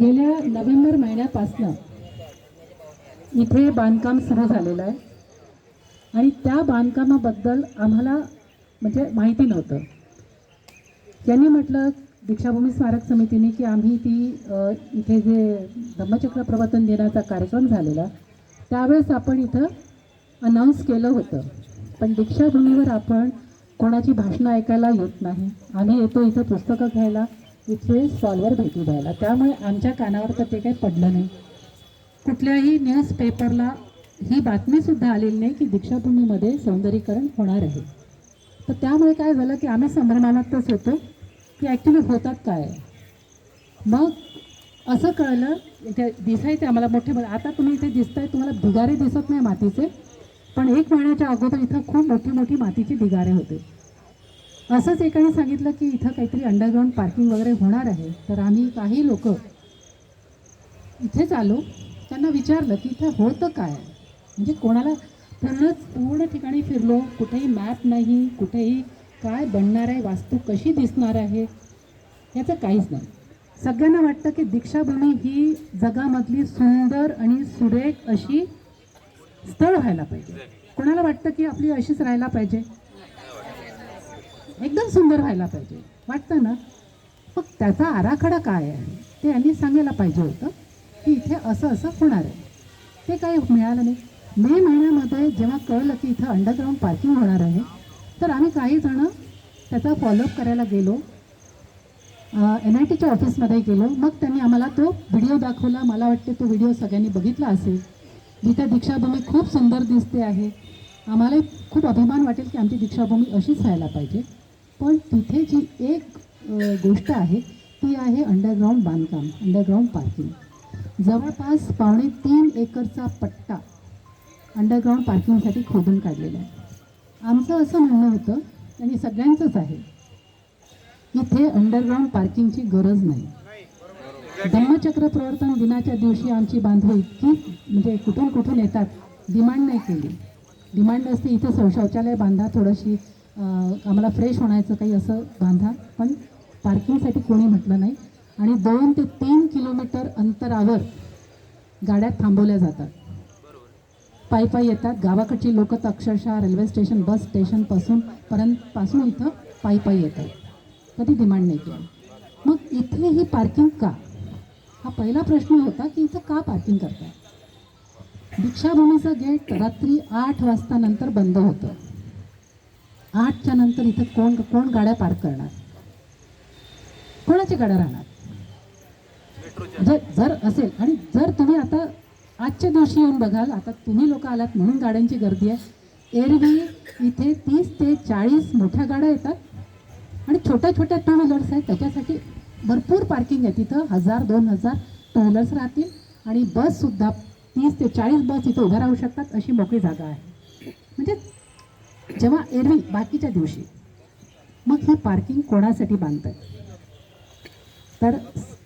गेल्या नोव्हेंबर महिन्यापासनं इथे बांधकाम सुरू झालेलं आहे. आणि त्या बांधकामाबद्दल आम्हाला म्हणजे माहिती नव्हतं. त्यांनी म्हटलं दीक्षाभूमी स्मारक समितीने की आम्ही ती इथे जे धम्मचक्र प्रवर्तन दिनाचा कार्यक्रम झालेला त्यावेळेस आपण इथं अनाऊन्स केलं होतं. पण दीक्षाभूमीवर आपण कोणाची भाषणं ऐकायला येत नाही. आम्ही येतो इथं पुस्तकं घ्यायला. इथे स्टॉलवर भेटी द्यायला. त्यामुळे आमच्या कानावर तर ते काही पडलं नाही. कुठल्याही न्यूजपेपरला ही बातमीसुद्धा आलेली नाही की दीक्षाभूमीमध्ये सौंदर्यीकरण होणार आहे. तर त्यामुळे काय झालं की आम्ही संभ्रमानातच होतो की ॲक्च्युली होतात काय? मग असं कळलं इथे दिसायचे आम्हाला मोठे मोठे. आता तुम्ही इथे दिसताय तुम्हाला ढिगारे दिसत नाही मातीचे. पण एक महिन्याच्या अगोदर इथं खूप मोठी मोठी मातीची ढिगारे होते. असंच एकाने सांगितलं की इथं काहीतरी अंडरग्राऊंड पार्किंग वगैरे होणार आहे. तर आम्ही काही लोक इथेच आलो त्यांना विचारलं की इथं होतं काय? म्हणजे कोणाला पूर्णच पूर्ण ठिकाणी फिरलो कुठेही मॅप नाही कुठेही काय बनणार आहे वास्तू कशी दिसणार आहे याचं काहीच नाही. सगळ्यांना वाटतं की दीक्षाभूमी ही जगामधली सुंदर आणि सुरेख अशी स्थळ व्हायला पाहिजे. कोणाला वाटतं की आपली अशीच राहायला पाहिजे? एकदम सुंदर व्हायला पाहिजे. वाटतं ना? मग त्याचा आराखडा काय आहे? ते यांनी सांगायला पाहिजे होतं की इथे असं असं होणार आहे. ते काही मिळालं नाही. मे महिन्यामध्ये जेव्हा कळलं की इथं अंडरग्राऊंड पार्किंग होणार आहे तर आम्ही काही जणं त्याचा फॉलोअप करायला गेलो. एन आय टीच्या ऑफिसमध्ये गेलो. मग त्यांनी आम्हाला तो व्हिडिओ दाखवला. मला वाटते तो व्हिडिओ सगळ्यांनी बघितला असेल. जिथे दीक्षाभूमी खूप सुंदर दिसते आहे. आम्हाला खूप अभिमान वाटेल की आमची दीक्षाभूमी अशीच व्हायला पाहिजे. पण तिथे जी एक गोष्ट आहे ती आहे अंडरग्राऊंड बांधकाम अंडरग्राऊंड पार्किंग जवळपास पावणे तीन एकरचा पट्टा अंडरग्राऊंड पार्किंगसाठी खोदून काढलेला आहे. आमचं असं म्हणणं होतं आणि सगळ्यांचंच आहे इथे अंडरग्राऊंड पार्किंगची गरज नाही. धम्मचक्र प्रवर्तन दिनाच्या दिवशी आमची बांधव इतकी म्हणजे कुठून कुठून येतात डिमांड नाही केली. डिमांड असते इथे शौ शौचालय बांधा थोडीशी आम्हाला फ्रेश होण्याचं काही असं बांधा पण पार्किंगसाठी कोणी म्हटलं नाही. आणि दोन ते तीन किलोमीटर अंतरावर गाड्या थांबवल्या जातात. पायी पायी येतात. गावाकडची लोक तर अक्षरशः रेल्वे स्टेशन बस स्टेशनपासून पर्यंत पासून इथं पायी पायी येतात. कधी डिमांड नाही केली. मग इथे ही पार्किंग का? हा पहिला प्रश्न होता की इथं का पार्किंग करतात दीक्षाभूमीचं गेट रात्री आठ वाजता नंतर बंद होतं. आठच्या नंतर इथं कोण कोण गाड्या पार्क करणार? कोणाच्या गाड्या राहणार? जर जर असेल आणि जर तुम्ही आता आजच्या दिवशी येऊन बघाल आता तुम्ही लोक आलात म्हणून गाड्यांची गर्दी आहे. एरवी इथे तीस ते चाळीस मोठ्या गाड्या येतात. आणि छोट्या छोट्या टू व्हीलर्स आहेत त्याच्यासाठी भरपूर पार्किंग आहे. तिथं हजार दोन हजार टू व्हीलर्स राहतील. आणि बससुद्धा तीस ते चाळीस बस इथे उभ्या राहू शकतात अशी मोकळी जागा आहे. म्हणजे जेव्हा एरवी बाकीच्या दिवशी मग हे पार्किंग कोणासाठी बांधतात? तर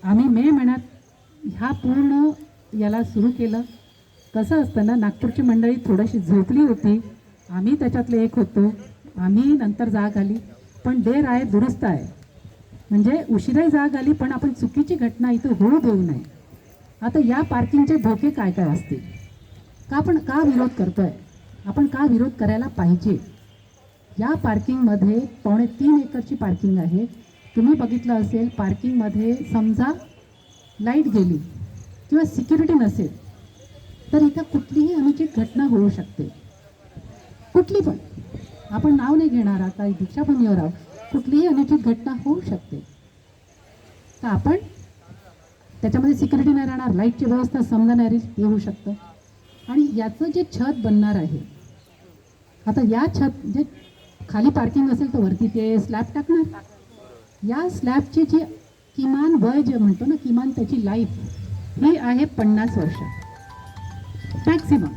आम्ही मे महिन्यात ह्या पूर्ण याला सुरू केलं. कसं असतं ना नागपूरची मंडळी थोडीशी झोपली होती. आम्ही त्याच्यातले एक होतो. आम्ही नंतर जाग आली. पण देर आहे दुरुस्त आहे. म्हणजे उशिराही जाग आली पण आपण चुकीची घटना इथं होऊ देऊ नये. आता या पार्किंगचे धोके काय काय असतील? का आपण का विरोध करतोय? आपण का विरोध करायला पाहिजे? या पार्किंगमध्ये पावणे तीन एकरची पार्किंग आहे. तुम्ही बघितलं असेल पार्किंगमध्ये समजा लाइट गेली किंवा सिक्युरिटी नसेल तर इथं कुठलीही अनुचित घटना होऊ शकते. कुठली पण. आपण नाव नाही घेणार आता दीक्षाभूमीवर आहोत. कुठलीही अनुचित घटना होऊ शकते. तर आपण त्याच्यामध्ये सिक्युरिटी नाही राहणार लाईटची व्यवस्था समजा नाही राहील होऊ शकतं. आणि याचं जे छत बनणार आहे आता या छत जे खाली पार्किंग असेल तर वरती ते स्लॅब टाकणार. या स्लॅबचे जे किमान वय जे म्हणतो ना किमान त्याची लाईफ ही आहे पन्नास वर्ष मॅक्सिमम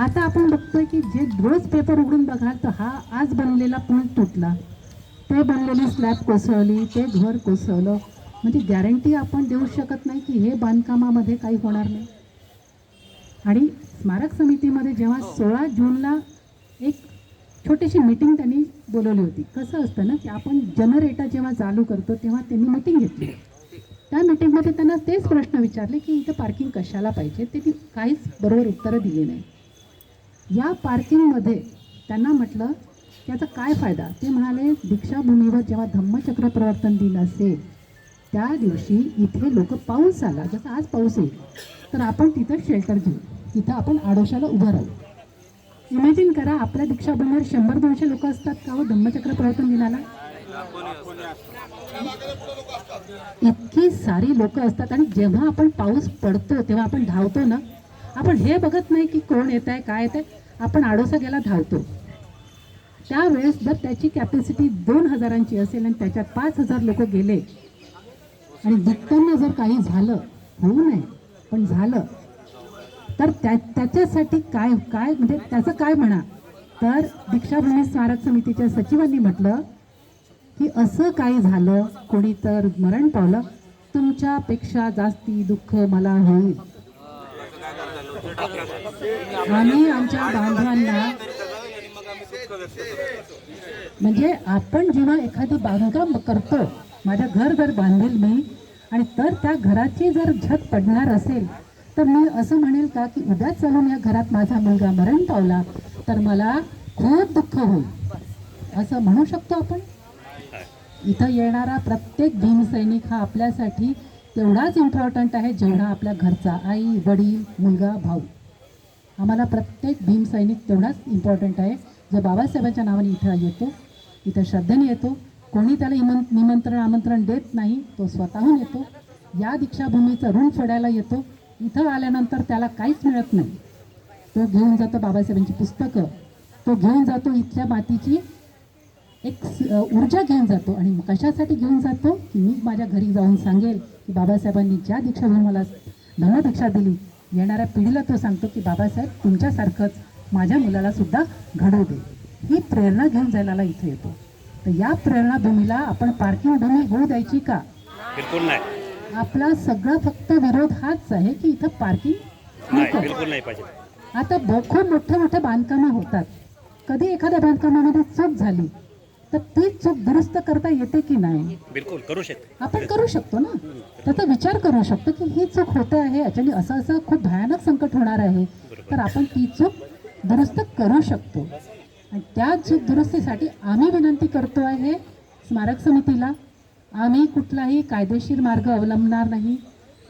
आता आपण बघतोय की जे रोज पेपर उघडून बघाल तर हा आज बनलेला पूल तुटला. ते बनलेली स्लॅब कोसळली ते घर कोसळलं. म्हणजे गॅरंटी आपण देऊ शकत नाही की हे बांधकामामध्ये काही होणार नाही. आणि स्मारक समितीमध्ये जेव्हा सोळा जूनला एक छोटीशी मीटिंग त्यांनी बोलवली होती. कसं असतं ना की आपण जनरेटर जेव्हा चालू करतो तेव्हा त्यांनी मीटिंग घेतली. त्या मीटिंगमध्ये त्यांना तेच प्रश्न विचारले की इथं पार्किंग कशाला पाहिजे? ते ती काहीच बरोबर उत्तरं दिली नाही. या पार्किंगमध्ये त्यांना म्हटलं त्याचा काय फायदा? ते म्हणाले दीक्षाभूमीवर जेव्हा धम्मचक्र प्रवर्तन दिन असेल त्या दिवशी इथे लोक पाऊस आला. जसं आज पाऊस येईल तर आपण तिथं शेल्टर घेऊ. तिथं आपण आडोशाला उभं राहू. इमॅजिन करा आपल्या दीक्षाभूमीवर शंभर दोनशे लोक असतात का हो? धम्मचक्र प्रवर्तन दिनाला? इतकी सारी लोक असतात आणि जेव्हा आपण पाऊस पडतो तेव्हा आपण धावतो ना? आपण हे बघत नाही की कोण येत आहे काय येत आहे आपण आडोसा गेला धावतो. त्यावेळेस जर त्याची कॅपॅसिटी दोन हजारांची असेल आणि त्याच्यात पाच हजार लोक गेले आणि दुःखांना जर काही झालं होऊ नये पण झालं तर त्या त्याच्यासाठी काय काय म्हणजे त्याचं काय म्हणा? तर दीक्षाभूमी स्मारक समितीच्या सचिवांनी म्हटलं की असं काही झालं कोणी तर मरण पावलं तुमच्यापेक्षा जास्ती दुःख मला होईल. आम्ही आमच्या बांधवांना म्हणजे आपण जेव्हा एखादं बांधकाम करतो माझं घर जर बांधेल मी आणि तर त्या घराची जर झत पडणार असेल तर मी असं म्हणेल का की उद्या चालून या घरात माझा मुलगा मरण पावला तर मला खूप दुःख होईल. असं म्हणू शकतो आपण? इथं येणारा प्रत्येक भीमसैनिक हा आपल्यासाठी तेवढाच इम्पॉर्टंट आहे जेवढा आपल्या घरचा आई वडील मुलगा भाऊ. आम्हाला प्रत्येक भीमसैनिक तेवढाच इम्पॉर्टंट आहे. जो बाबासाहेबांच्या नावाने इथं येतो इथं श्रद्धेने येतो. कोणी त्याला इमं निमंत्रण आमंत्रण देत नाही तो स्वतःहून येतो. या दीक्षाभूमीचं ऋण फेडायला येतो. इथं आल्यानंतर त्याला काहीच मिळत नाही. तो घेऊन जातो बाबासाहेबांची पुस्तकं. तो घेऊन जातो इथल्या मातीची एक ऊर्जा घेऊन जातो. आणि कशासाठी घेऊन जातो? की मी माझ्या घरी जाऊन सांगेल की बाबासाहेबांनी ज्या दीक्षा घेऊन मला धम्मदीक्षा दिली येणाऱ्या पिढीला तो सांगतो की बाबासाहेब तुमच्यासारखंच माझ्या मुलाला सुद्धा घडवू दे. ही प्रेरणा घेऊन जायला इथे येतो. तर या प्रेरणाभूमीला आपण पार्किंग भूमी होऊ द्यायची का? बिलकुल नाही. आपला सगळा फक्त विरोध हाच आहे की इथं पार्किंग नाही नको बिलकुल नाही पाहिजे. आता ब- खूप मोठे मोठे बांधकामं होतात. कधी एखाद्या बांधकामामध्ये चूक झाली तर ती चूक दुरुस्त करता येते की नाही? बिलकुल करू शकते. आपण करू शकतो ना? त्याचा विचार करू शकतो की ही चूक होते आहे. याच्याने असं असं खूप भयानक संकट होणार आहे. तर आपण ती चूक दुरुस्त करू शकतो. आणि त्या चूक दुरुस्तीसाठी आम्ही विनंती करतो आहे स्मारक समितीला आम्ही कुठलाही कायदेशीर मार्ग अवलंबणार नाही.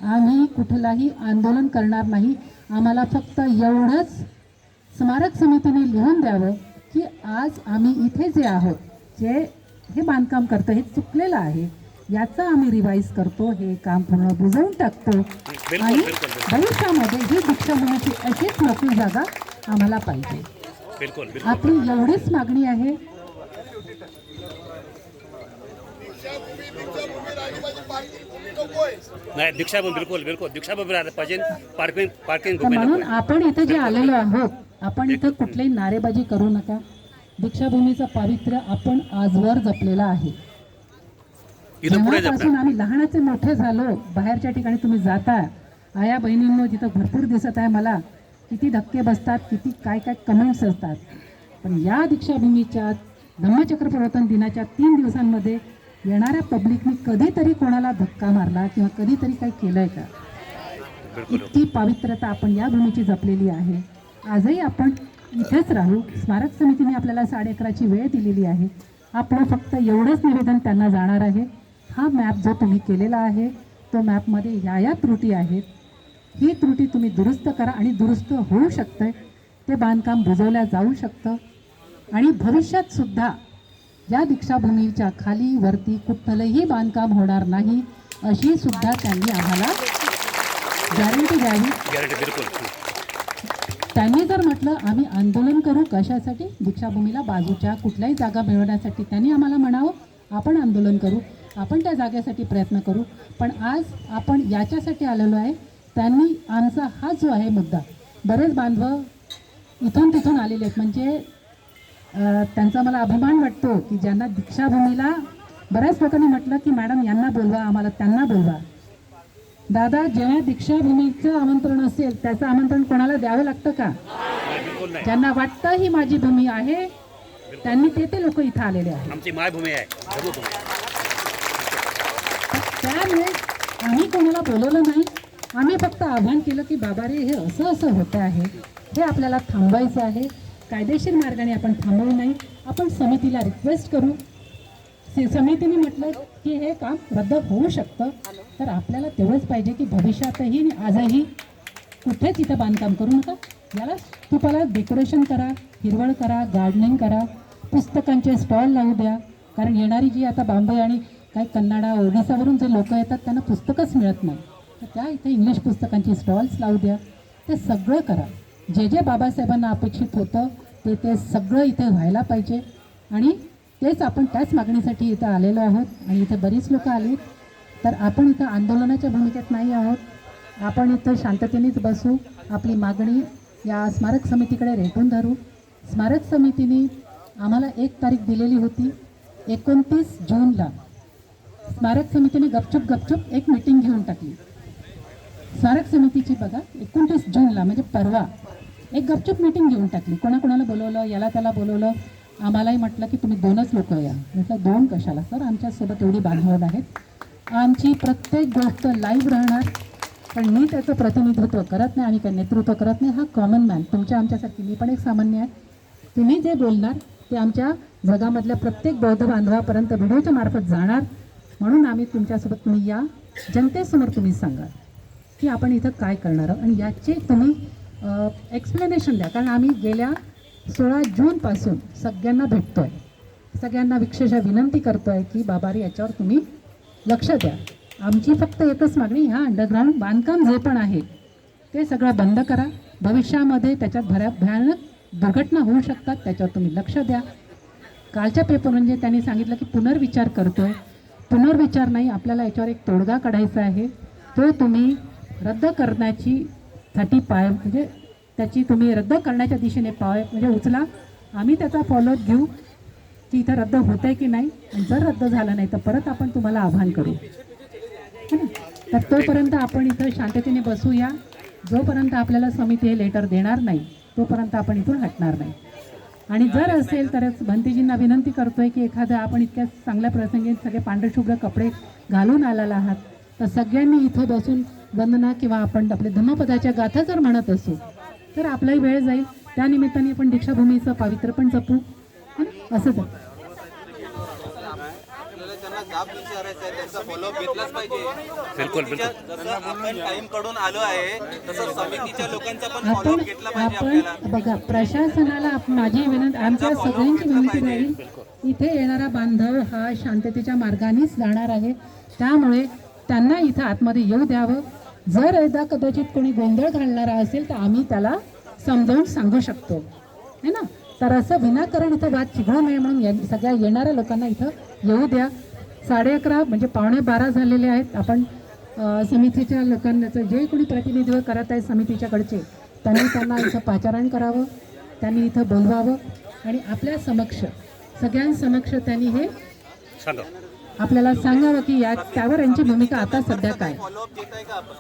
आम्ही कुठलाही आंदोलन करणार नाही. आम्हाला फक्त एवढंच स्मारक समितीने लिहून द्यावं की आज आम्ही इथे जे आहोत जे हे बांधकाम करतो हे चुकलेलं आहे याचा आम्ही रिवाईज करतो हे काम पूर्ण बुजवून टाकतो. आणि. भविष्यामध्ये ही दीक्षाभूमीची अशीच मोकळी जागा आम्हाला पाहिजे. आपली एवढीच मागणी आहे. नाही दीक्षाभूमी बिलकुल बिलकुल. दीक्षाभूमी राहिलं पाहिजे. पार्किंग पार्किंग म्हणून आपण इथे जे आलेलो आहोत आपण इथं कुठलीही नारेबाजी करू नका. दीक्षाभूमीचं पावित्र्य आपण आजवर जपलेलं आहे. जेव्हापासून आम्ही लहानाचे मोठे झालो. बाहेरच्या ठिकाणी तुम्ही जाता. आया बहिणींनो तिथं भरपूर दिसत आहे मला किती धक्के बसतात किती काय काय कमेंट्स असतात. पण या दीक्षाभूमीच्या धम्मचक्र प्रवर्तन दिनाच्या तीन दिवसांमध्ये येणाऱ्या पब्लिकनी कधीतरी कोणाला धक्का मारला किंवा कधीतरी काही केलंय का? बिलकुल. इतकी पावित्र्यता आपण या भूमीची जपलेली आहे. आजही आपण इथेच राहू. स्मारक समितीने आपल्याला साडे अकराची वेळ दिलेली आहे. आपलं फक्त एवढंच निवेदन त्यांना जाणार आहे. हा मॅप जो तुम्ही केलेला आहे तो मॅपमध्ये ह्या या त्रुटी आहेत. ही त्रुटी तुम्ही दुरुस्त करा आणि दुरुस्त होऊ शकते ते बांधकाम बुजवल्या जाऊ शकतं. आणि भविष्यात सुद्धा या दीक्षाभूमीच्या खाली वरती कुठलंही बांधकाम होणार नाही अशी सुद्धा त्यांनी आम्हाला गॅरंटी द्यावी. त्यांनी जर म्हटलं आम्ही आंदोलन करू कशासाठी? दीक्षाभूमीला बाजूच्या कुठल्याही जागा मिळवण्यासाठी त्यांनी आम्हाला म्हणावं आपण आंदोलन करू आपण त्या जागेसाठी प्रयत्न करू. पण आज आपण याच्यासाठी आलेलो आहे त्यांनी आमचा हा जो आहे मुद्दा. बरेच बांधव इथून तिथून आलेले आहेत. म्हणजे त्यांचा मला अभिमान वाटतो की ज्यांना दीक्षाभूमीला बऱ्याच लोकांनी म्हटलं की मॅडम यांना बोलवा आम्हाला त्यांना बोलवा. दादा जेव्हा दीक्षाभूमीचं आमंत्रण असेल त्याचं आमंत्रण कोणाला द्यावं लागतं का? ज्यांना वाटतं ही माझी भूमी आहे त्यांनी ते ते लोक इथं आलेले आहेत. त्यामुळे आम्ही कोणाला बोलवलं नाही. आम्ही फक्त आव्हान केलं की बाबा रे हे असं असं होतं आहे. हे आपल्याला थांबवायचं आहे. कायदेशीर मार्गाने आपण थांबवू नाही आपण समितीला रिक्वेस्ट करू. समितीने म्हटलं की हे काम रद्द होऊ शकतं. तर आपल्याला तेवढंच पाहिजे की भविष्यातही आजही कुठेच इथं बांधकाम करू नका. याला तुम्हाला डेकोरेशन करा हिरवळ करा गार्डनिंग करा पुस्तकांचे स्टॉल लावू द्या. कारण येणारी जी आता बांबे आणि काही कन्नडा ओडिसावरून जे लोक येतात त्यांना पुस्तकच मिळत नाही. तर त्या इथे इंग्लिश पुस्तकांची स्टॉल्स लावू द्या. ते सगळं करा. जे जे बाबासाहेबांना अपेक्षित होतं ते ते सगळं इथे व्हायला पाहिजे. आणि तेच आपण त्याच मागणीसाठी इथं आलेलो आहोत आणि इथे बरीच लोकं आली. तर आपण इथं आंदोलनाच्या भूमिकेत नाही आहोत. आपण इथं शांततेनेच बसू. आपली मागणी या स्मारक समितीकडे रेटून धरू. स्मारक समितीने आम्हाला एक तारीख दिलेली होती एकोणतीस जूनला. स्मारक समितीने गपचूप गपचूप एक मिटिंग घेऊन टाकली. स्मारक समितीची बघा एकोणतीस जूनला म्हणजे परवा. एक गपचूप मीटिंग घेऊन टाकली. कोणाकोणाला बोलवलं याला त्याला बोलवलं. आम्हालाही म्हटलं की तुम्ही दोनच लोक या. म्हटलं दोन कशाला सर? आमच्यासोबत एवढी बांधवत आहेत आमची प्रत्येक गोष्ट लाईव्ह राहणार पण मी त्याचं प्रतिनिधित्व करत नाही आणि काही नेतृत्व करत नाही. हा कॉमन मॅन तुमच्या आमच्यासारखी मी पण एक सामान्य आहे. तुम्ही जे बोलणार ते आमच्या जगामधल्या प्रत्येक बौद्ध बांधवापर्यंत व्हिडिओच्या मार्फत जाणार. म्हणून आम्ही तुमच्यासोबत तुम्ही या. जनतेसमोर तुम्ही सांगा की आपण इथं काय करणार आणि याचे तुम्ही एक्सप्लेनेशन द्या. कारण आम्ही गेल्या सोळा जूनपासून सगळ्यांना भेटतो आहे सगळ्यांना विशेषतः विनंती करतो आहे की बाबारी याच्यावर तुम्ही लक्ष द्या. आमची फक्त एकच मागणी ह्या अंडरग्राऊंड बांधकाम जे पण आहे ते सगळं बंद करा. भविष्यामध्ये त्याच्यात भऱ्या भयानक दुर्घटना होऊ शकतात त्याच्यावर तुम्ही लक्ष द्या. कालच्या पेपर म्हणजे त्यांनी सांगितलं की पुनर्विचार करतो आहे पुनर्विचार नाही आपल्याला याच्यावर एक तोडगा काढायचा आहे. तो तुम्ही रद्द करण्याची साठी पाय म्हणजे त्याची तुम्ही रद्द करण्याच्या दिशेने पाय म्हणजे उचला. आम्ही त्याचा फॉलोअप घेऊ की इथं रद्द होत आहे की नाही. आणि जर रद्द झालं नाही तर परत आपण तुम्हाला आव्हान करू. है ना? तर तोपर्यंत आपण इथं शांततेने बसूया. जोपर्यंत आपल्याला समिती हे लेटर देणार नाही तोपर्यंत आपण इथून हटणार नाही. आणि जर असेल तरच भंतेजींना विनंती करतो आहे की एखादं आपण इतक्या चांगल्या प्रसंगी सगळे पांढरशुभ्र कपडे घालून आलेला आहात तर सगळ्यांनी इथं बसून वंदना किंवा आपण आपले धम्मपदाच्या गाथा जर म्हणत असू तर आपलाही वेळ जाईल. त्या निमित्ताने आपण दीक्षाभूमीचं पावित्र्य पण जपू. बिलकुल, समितीच्या- जसं आपण टाइमकडून आलो आहे तसं समितीच्या लोकांचा पण आपण फॉलोअप घेतला पाहिजे आपल्याला. आपण बघा प्रशासनाला माझी विनंती आमच्या सगळ्यांची विनंती राहील. इथे येणारा बांधव हा शांततेच्या मार्गानेच जाणार आहे. त्यामुळे त्यांना इथं आतमध्ये येऊ द्यावं. जर एकदा कदाचित कोणी गोंधळ घालणारा असेल तर आम्ही त्याला समजावून सांगू शकतो. है ना? तर असं विनाकारण इथं वाद चिघळू नये म्हणून या- सगळ्या येणाऱ्या लोकांना इथं येऊ द्या. साडे अकरा म्हणजे पावणे बारा झालेले आहेत. आपण समितीच्या लोकांचं जे कोणी प्रतिनिधित्व करत आहे समितीच्याकडचे त्यांनी त्यांना इथं पाचारण करावं. त्यांनी इथं बोलवावं. आणि आपल्या समक्ष सगळ्यांसमक्ष त्यांनी हे सांगा. आपल्याला सांगावं की या त्यावर यांची भूमिका आता सध्या काय? फॉलोअप घेत आहे का आपण?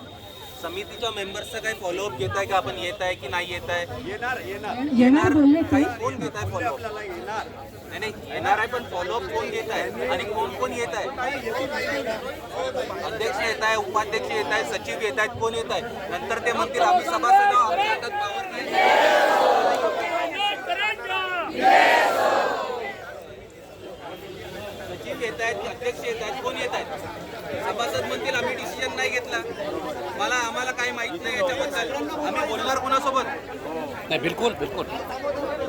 समितीच्या मेंबर्सचा काही फॉलोअप घेत आहे का आपण? येत आहे की नाही येत आहे येणार. बोलले ते. काही कोण घेत आहे फॉलोअप नाही नाही येणार आहे पण फॉलोअप कोण घेत आहे आणि कोण कोण येत आहे अध्यक्ष येत आहे उपाध्यक्ष येत आहे सचिव येत आहेत कोण येत आहे नंतर ते म्हणतील आम्ही सभासद आहोत, आमच्या हातात power नाही सचिव येत आहेत अध्यक्ष येत आहेत कोण येत आहेत सभासद म्हणतील आम्ही डिसिजन नाही घेतला मला आम्हाला काही माहीत नाही याच्याबद्दल आम्ही बोलणार कोणासोबत नाही बिलकुल बिलकुल.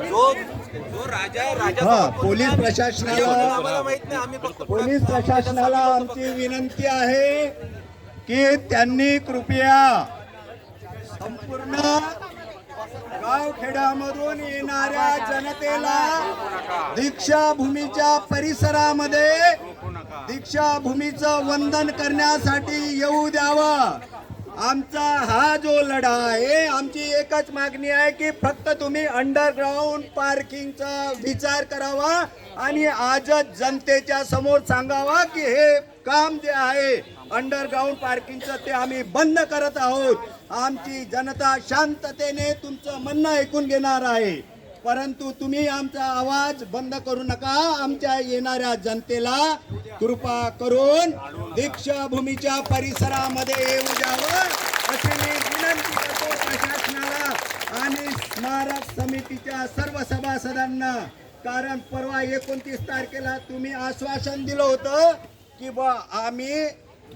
जो जो राजा आहे राजा हा, पोलीस प्रशासनाला- आम्हाला माहीत नाही आम्ही फक्त पोलीस प्रशासनाला आमची विनंती आहे की त्यांनी कृपया संपूर्ण गावखेड्यामधून येणाऱ्या जनतेला दीक्षाभूमीच्या परिसरामध्ये दीक्षाभूमीचं वंदन करण्यासाठी येऊ द्यावं. आमचा हा जो लढा आहे आमची एकच मागणी आहे की फक्त तुम्ही अंडरग्राऊंड पार्किंगचा विचार करावा आणि आजच जनतेच्या समोर सांगावा की हे काम जे आहे अंडरग्राऊंड पार्किंगचं ते आम्ही बंद करत आहोत. आमची जनता शांततेने तुमचं म्हणणं ऐकून घेणार आहे. परंतु तुम्ही आमचा आवाज बंद करू नका. आमच्या येणाऱ्या जनतेला कृपा करून दीक्षाभूमीच्या परिसरामध्ये येऊ द्यावं. असे मी विनंती करतो प्रशासनाला आणि स्मारक समितीच्या सर्व सभासदांना. कारण परवा एकोणतीस तारखेला तुम्ही आश्वासन दिलं होतं की बा आम्ही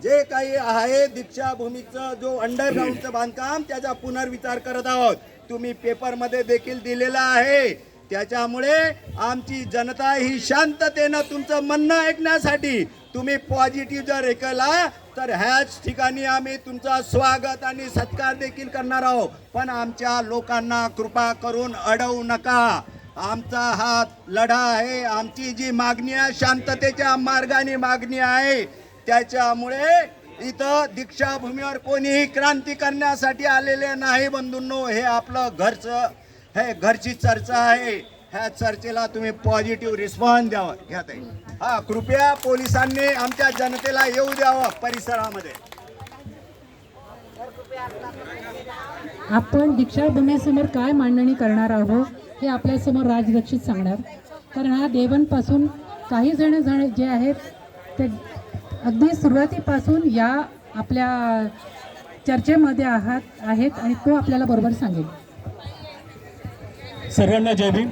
जे काही आहे दीक्षाभूमीचं जो अंडरग्राऊंडचं बांधकाम त्याचा पुनर्विचार करत आहोत. तुम्ही पेपरमध्ये देखील दिलेला आहे. त्याच्यामुळे आमची जनता ही शांततेनं तुमचं म्हणणं ऐकण्यासाठी तुम्ही पॉझिटिव्ह जर ऐकला तर ह्याच ठिकाणी आम्ही तुमचा स्वागत आणि सत्कार देखील करणार आहोत. पण आमच्या लोकांना कृपा करून अडवू नका. आमचा हा लढा आहे आमची जी मागणी आहे शांततेच्या मार्गाने मागणी आहे. त्याच्यामुळे इथं दीक्षाभूमीवर कोणीही क्रांती करण्यासाठी आलेले नाही बंधूंनो हे आपलं घरचं हे घरची चर्चा आहे. ह्या चर्चेला तुम्ही पॉझिटिव्ह रिस्पॉन्स द्यावा घ्या ताई. हा कृपया पोलिसांनी आमच्या जनतेला येऊ द्यावं परिसरामध्ये. आपण दीक्षाभूमीसमोर काय मांडणी करणार आहोत हे आपल्यासमोर राजरक्षित सांगणार. कारण हा देवनपासून काही जण जण जे आहेत ते अगदी सुरुवातीपासून या आपल्या चर्चेमध्ये आहात आहेत आणि तो आपल्याला बरोबर सांगेल. सर्वांना जय भीम.